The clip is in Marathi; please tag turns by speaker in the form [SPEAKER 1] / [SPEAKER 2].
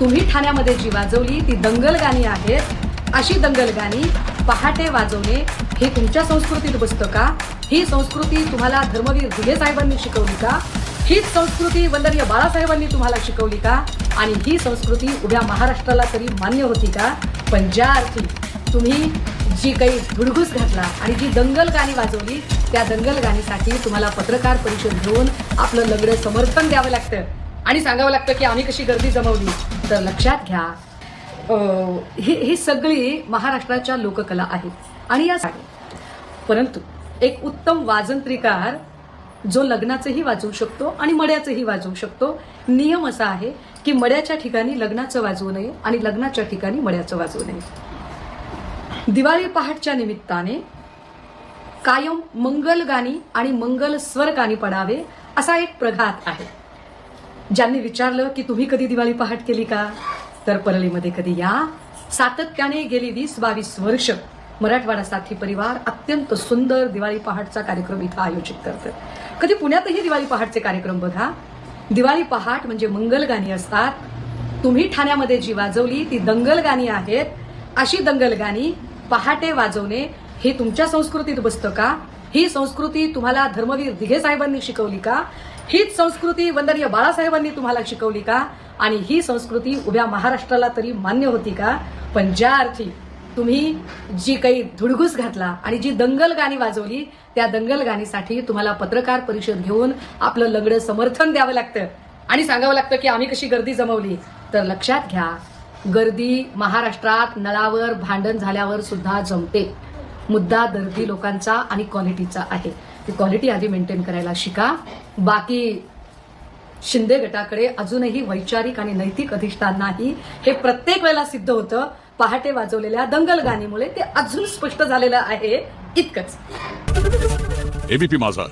[SPEAKER 1] तुम्ही ठाण्यामध्ये जी वाजवली ती दंगल गाणी आहेत. अशी दंगल गाणी पहाटे वाजवणे हे तुमच्या संस्कृतीत बसतं का? ही संस्कृती तुम्हाला धर्मवीर दिघे साहेबांनी शिकवली का? हीच संस्कृती वंदनीय बाळासाहेबांनी तुम्हाला शिकवली का? आणि ही संस्कृती उभ्या महाराष्ट्राला तरी मान्य होती का? पण ज्या अर्थी तुम्ही जी काही धुडगूस घातला आणि जी दंगल गाणी वाजवली त्या दंगल गाणीसाठी तुम्हाला पत्रकार परिषद घेऊन आपलं लग्न समर्थन द्यावं लागतं. आणि सांगावं लागतं की आम्ही कशी गर्दी जमवली. तर लक्षात घ्या ही ही सगळी महाराष्ट्राच्या लोककला आहेत. आणि या परंतु एक उत्तम वाजंत्रिकार जो लग्नाचंही वाजवू शकतो आणि मड्याचंही वाजवू शकतो नियम असा आहे की मड्याच्या ठिकाणी लग्नाचं वाजवू नये आणि लग्नाच्या ठिकाणी मड्याचं वाजवू नये. दिवाळी पहाटच्या निमित्ताने कायम मंगल गाणी आणि मंगल स्वर गाणी पडावे असा एक प्रघात आहे. ज्यांनी विचारलं की तुम्ही कधी दिवाळी पहाट केली का? तर परळीमध्ये कधी या. सातत्याने गेली वीस बावीस वर्ष. मराठवाडा साथी परिवार अत्यंत सुंदर दिवाळी पहाटचा कार्यक्रम इथं आयोजित करतं कधी पुण्यातही दिवाळी पहाटचे कार्यक्रम बघा. दिवाळी पहाट म्हणजे मंगल गाणी असतात. तुम्ही ठाण्यामध्ये जी वाजवली ती दंगल गाणी आहेत. अशी दंगल गाणी पहाटे वाजवणे हे तुमच्या संस्कृतीत बसतं का? ही संस्कृती तुम्हाला धर्मवीर दिघे साहेबांनी शिकवली का? हीच संस्कृती वंदनीय बाळासाहेबांनी तुम्हाला शिकवली का? आणि ही संस्कृती उभ्या महाराष्ट्राला तरी मान्य होती का? पण ज्या अर्थी तुम्ही जी काही धुडगूस घातला आणि जी दंगल गाणी वाजवली त्या दंगल गाणीसाठी तुम्हाला पत्रकार परिषद घेऊन आपलं लग्न समर्थन द्यावं लागतं. आणि सांगावं लागतं की आम्ही कशी गर्दी जमवली. तर लक्षात घ्या गर्दी महाराष्ट्रात नळावर भांडण झाल्यावर सुद्धा जमते. मुद्दा दर्दी लोकांचा आणि क्वालिटीचा आहे. ती क्वालिटी आधी मेंटेन करायला शिका. बाकी शिंदे गटाकडे अजूनही वैचारिक आणि नैतिक अधिष्ठान नाही. हे प्रत्येक वेळेला सिद्ध होतं. पहाटे वाजवलेल्या दंगल गाणीमुळे ते अजून स्पष्ट झालेलं आहे. इतकंच.
[SPEAKER 2] एबीपी माझा.